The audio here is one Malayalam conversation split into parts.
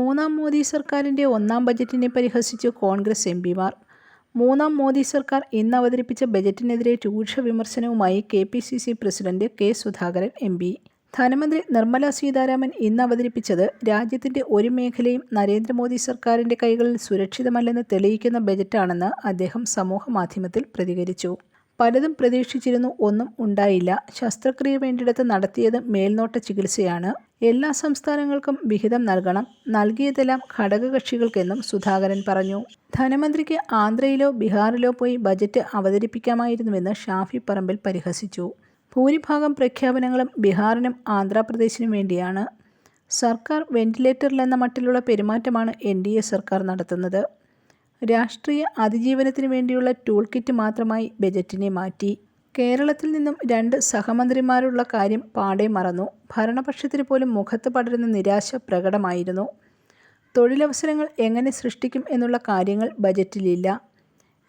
മൂന്നാം മോദി സർക്കാരിന്റെ ഒന്നാം ബജറ്റിനെ പരിഹസിച്ച് കോൺഗ്രസ് എം പിമാർ. മൂന്നാം മോദി സർക്കാർ ഇന്ന് അവതരിപ്പിച്ച ബജറ്റിനെതിരെ രൂക്ഷ വിമർശനവുമായി K P C C president K Sudhakaran M P. ധനമന്ത്രി നിർമ്മല സീതാരാമൻ ഇന്ന് അവതരിപ്പിച്ചത് രാജ്യത്തിന്റെ ഒരു മേഖലയും നരേന്ദ്രമോദി സർക്കാരിന്റെ കൈകളിൽ സുരക്ഷിതമല്ലെന്ന് തെളിയിക്കുന്ന ബജറ്റാണെന്ന് അദ്ദേഹം സമൂഹമാധ്യമത്തിൽ പ്രതികരിച്ചു. പലതും പ്രതീക്ഷിച്ചിരുന്നു ഒന്നും ഉണ്ടായില്ല. ശസ്ത്രക്രിയ വേണ്ടിയിടത്ത് നടത്തിയത് മേൽനോട്ട ചികിത്സയാണ്. എല്ലാ സംസ്ഥാനങ്ങൾക്കും വിഹിതം നൽകണം. നൽകിയതെല്ലാം ഘടകകക്ഷികൾക്കെന്നും സുധാകരൻ പറഞ്ഞു. ധനമന്ത്രിക്ക് ആന്ധ്രയിലോ ബീഹാറിലോ പോയി ബജറ്റ് അവതരിപ്പിക്കാമായിരുന്നുവെന്ന് ഷാഫി പറമ്പിൽ പരിഹസിച്ചു. ഭൂരിഭാഗം പ്രഖ്യാപനങ്ങളും ബീഹാറിനും ആന്ധ്രാപ്രദേശിനും വേണ്ടിയാണ്. സർക്കാർ വെന്റിലേറ്ററിലെന്ന മട്ടിലുള്ള പെരുമാറ്റമാണ് എൻ സർക്കാർ നടത്തുന്നത്. രാഷ്ട്രീയ അതിജീവനത്തിന് വേണ്ടിയുള്ള ടൂൾ കിറ്റ് മാത്രമായി ബജറ്റിനെ മാറ്റി. കേരളത്തിൽ നിന്നും രണ്ട് സഹമന്ത്രിമാരുള്ള കാര്യം പാടെ മറന്നു. ഭരണപക്ഷത്തിന് പോലും മുഖത്ത് പടരുന്ന നിരാശ പ്രകടമായിരുന്നു. തൊഴിലവസരങ്ങൾ എങ്ങനെ സൃഷ്ടിക്കും എന്നുള്ള കാര്യങ്ങൾ ബജറ്റിലില്ല.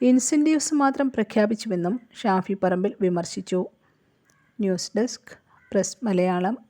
ഇൻസെന്റീവ്സ് മാത്രം പ്രഖ്യാപിച്ചുവെന്നും ഷാഫി പറമ്പിൽ വിമർശിച്ചു. News desk press Malayalam.